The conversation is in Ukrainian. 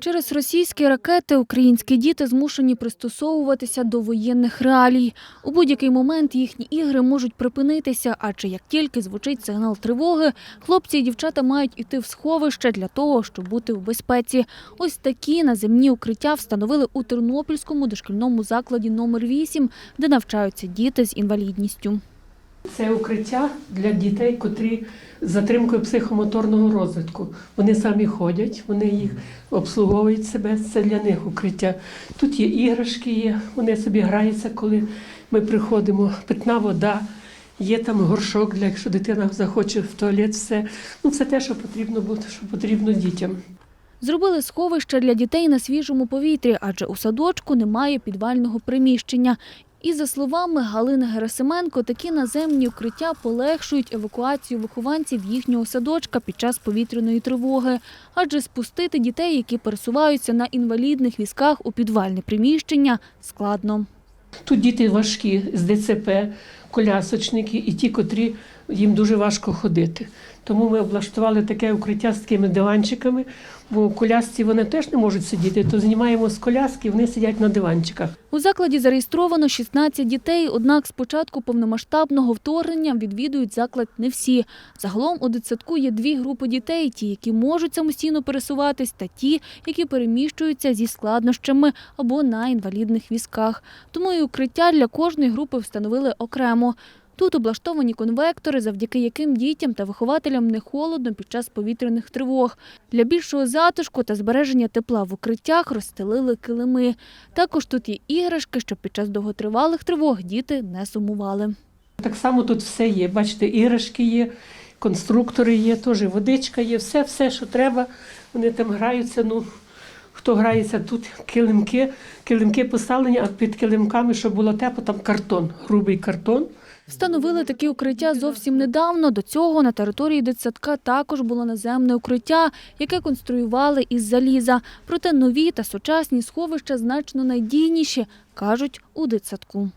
Через російські ракети українські діти змушені пристосовуватися до воєнних реалій. У будь-який момент їхні ігри можуть припинитися, адже як тільки звучить сигнал тривоги, хлопці і дівчата мають іти в сховище для того, щоб бути в безпеці. Ось такі наземні укриття встановили у Тернопільському дошкільному закладі номер 8, де навчаються діти з інвалідністю. Це укриття для дітей, котрі з затримкою психомоторного розвитку. Вони самі ходять, вони їх обслуговують себе. Це для них укриття. Тут є іграшки, є, вони собі граються, коли ми приходимо. Питна вода, є там горшок, для якщо дитина захоче в туалет, все. Ну, все те, що потрібно бути, що потрібно дітям. Зробили сховище для дітей на свіжому повітрі, адже у садочку немає підвального приміщення. І за словами Галини Герасименко, такі наземні укриття полегшують евакуацію вихованців їхнього садочка під час повітряної тривоги. Адже спустити дітей, які пересуваються на інвалідних візках у підвальне приміщення, складно. Тут діти важкі з ДЦП, колясочники і ті, котрі їм дуже важко ходити. Тому ми облаштували таке укриття з такими диванчиками, бо у колясці вони теж не можуть сидіти, то знімаємо з коляски, вони сидять на диванчиках. У закладі зареєстровано 16 дітей, однак з початку повномасштабного вторгнення відвідують заклад не всі. Загалом у дитсадку є дві групи дітей: ті, які можуть самостійно пересуватись, та ті, які переміщуються зі складнощами або на інвалідних візках. Тому і укриття для кожної групи встановили окремо. Тут облаштовані конвектори, завдяки яким дітям та вихователям не холодно під час повітряних тривог. Для більшого затишку та збереження тепла в укриттях розстелили килими. Також тут є іграшки, щоб під час довготривалих тривог діти не сумували. Так само тут все є. Бачите, іграшки є, конструктори є, теж водичка є, все, все, що треба. Вони там граються. Ну, хто грається тут килимки, килимки поставлені, а під килимками, щоб було тепло, там картон, грубий картон. Встановили такі укриття зовсім недавно. До цього на території дитсадка також було наземне укриття, яке конструювали із заліза. Проте нові та сучасні сховища значно надійніші, кажуть у дитсадку.